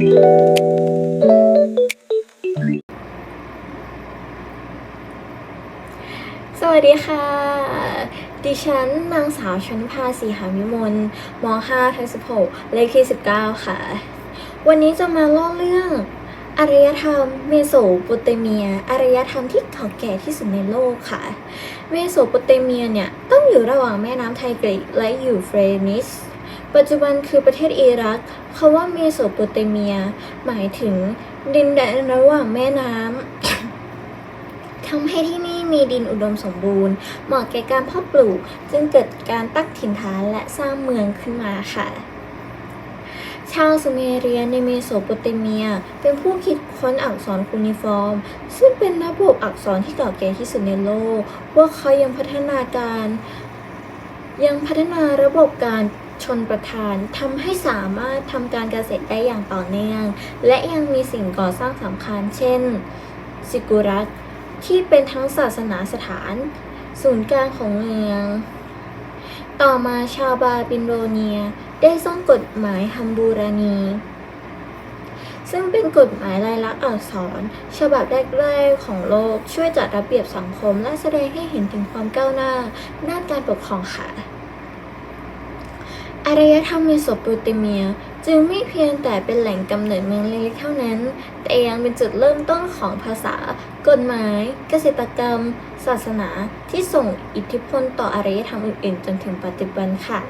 สวัสดีค่ะ ดิฉันนางสาวชนภาสีหามิมลม 5 ทับ16 เลขที่ 19 ค่ะ วันนี้จะมาเล่าเรื่องอารยธรรมเมโสโปเตเมียอารยธรรมที่เก่าแก่ที่สุดในโลกค่ะ เมโสโปเตเมียเนี่ย ต้องอยู่ระหว่างแม่น้ำไทกรีกและยูเฟรนิส ปัจจุบันคือประเทศอิรักคำว่าเมโสโปเตเมีย หมายถึงดินแดนระหว่างแม่น้ำทำให้ที่นี่มีดินอุดมสมบูรณ์ เหมาะแก่การเพาะปลูก จึงเกิดการตั้งถิ่นฐานและสร้างเมืองขึ้นมาค่ะชาวซูเมเรียในเมโสโปเตเมีย เป็นผู้คิดค้นอักษรคูนิฟอร์ม ซึ่งเป็นระบบอักษรที่เก่าแก่ที่สุดในโลกพวกเขายังพัฒนาการ ยังพัฒนาระบบการ นประทานทำให้สามารถทำการเกษตรได้อย่างต่อเนื่อง และยังมีสิ่งก่อสร้างสำคัญ เช่นซิกุรัตที่เป็นทั้งศาสนาสถาน ศูนย์กลางของเมือง ต่อมาชาวบาบิโลเนียได้สร้างกฎหมายฮัมบูรานี ซึ่งเป็นกฎหมายลายลักษณ์อักษร ฉบับแรกๆของโลกช่วยจัดระเบียบสังคมและแสดงให้เห็นถึงความก้าวหน้าด้านการปกครองค่ะ อารยธรรมเมโสโปเตเมีย จึงไม่เพียงแต่เป็นแหล่งกำเนิดเมืองเล็กๆเท่านั้น แต่ยังเป็นจุดเริ่มต้นของภาษา กฎหมาย เกษตรกรรม ศาสนาที่ส่งอิทธิพลต่ออารยธรรมอื่นๆ จนถึงปัจจุบันค่ะ